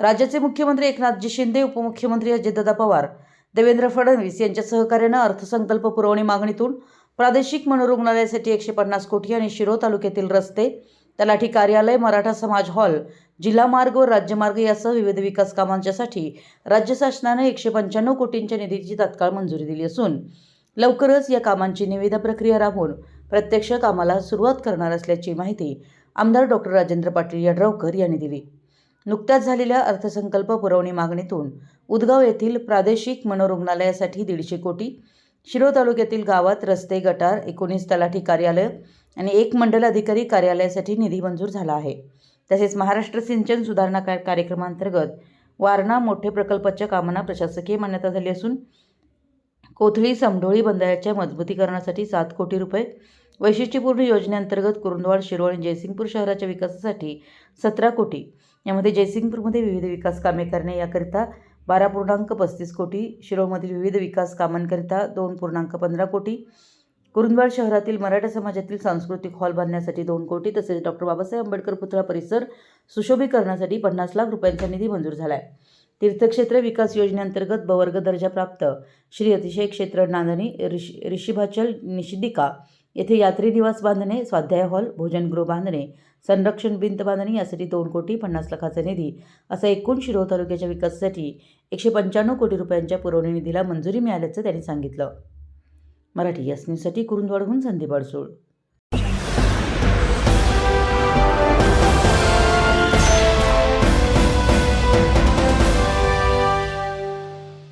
राज्याचे मुख्यमंत्री एकनाथजी शिंदे उपमुख्यमंत्री अजितदादा पवार देवेंद्र फडणवीस यांच्या सहकार्यानं अर्थसंकल्प पुरवणी मागणीतून प्रादेशिक मनोरुग्णालयासाठी एकशे पन्नास कोटी आणि शिरो तालुक्यातील रस्ते तलाठी कार्यालय मराठा समाज हॉल जिल्हा मार्ग व राज्यमार्ग यासह विविध विकास कामांच्यासाठी राज्य शासनानं एकशे पंच्याण्णव कोटींच्या निधीची तात्काळ मंजुरी दिली असून लवकरच या कामांची निविदा प्रक्रिया राबवून प्रत्यक्ष कामाला सुरुवात करणार असल्याची माहिती आमदार डॉक्टर राजेंद्र पाटील यड्रावकर यांनी दिली. नुकत्याच झालेल्या अर्थसंकल्प पुरवणी मागणीतून उदगाव येथील प्रादेशिक मनोरुग्णालयासाठी दीडशे कोटी शिरो तालुक्यातील गावात रस्ते गटार एकोणीस तलाठी कार्यालय आणि एक मंडल अधिकारी कार्यालयासाठी निधी मंजूर झाला आहे. तसेच महाराष्ट्र सिंचन सुधारणा कार्यक्रमांतर्गत वारणा मोठे प्रकल्पाच्या कामांना प्रशासकीय मान्यता झाली असून कोथळी समढोळी बंधाऱ्याच्या मजबूतीकरणासाठी सात कोटी रुपये वैशिष्ट्यपूर्ण योजनेअंतर्गत कुरुंदवाड शिरोळ आणि जयसिंगपूर शहराच्या विकासासाठी सतरा कोटी. यामध्ये जयसिंगपूरमध्ये विविध विकास कामे करणे याकरिता बारा पूर्णांक पस्तीस कोटी शिरोळमधील विविध विकास कामांकरिता दोन पूर्णांक पंधरा कोटी कुरुंदवाड शहरातील मराठा समाजातील सांस्कृतिक हॉल बांधण्यासाठी दोन कोटी तसेच डॉक्टर बाबासाहेब आंबेडकर पुतळा परिसर सुशोभीकरणासाठी पन्नास लाख रुपयांचा निधी मंजूर झाला आहे तीर्थक्षेत्र विकास योजनेअंतर्गत बवर्ग दर्जा प्राप्त. श्री अतिशय क्षेत्र नांदणी ऋषी ऋषिभाचल निशिदिका येथे यात्री निवास बांधणे स्वाध्याय हॉल भोजनगृह बांधणे संरक्षण भिंत बांधणी यासाठी दोन कोटी पन्नास लाखाचा निधी. असा एकूण शिरोळ तालुक्याच्या विकासासाठी एकशे पंच्याण्णव कोटी रुपयांच्या पुरवणी निधीला मंजुरी मिळाल्याचं त्यांनी सांगितलं. मराठी यासनीसाठी कुरुंदवाडहून संदीप अडसूळ.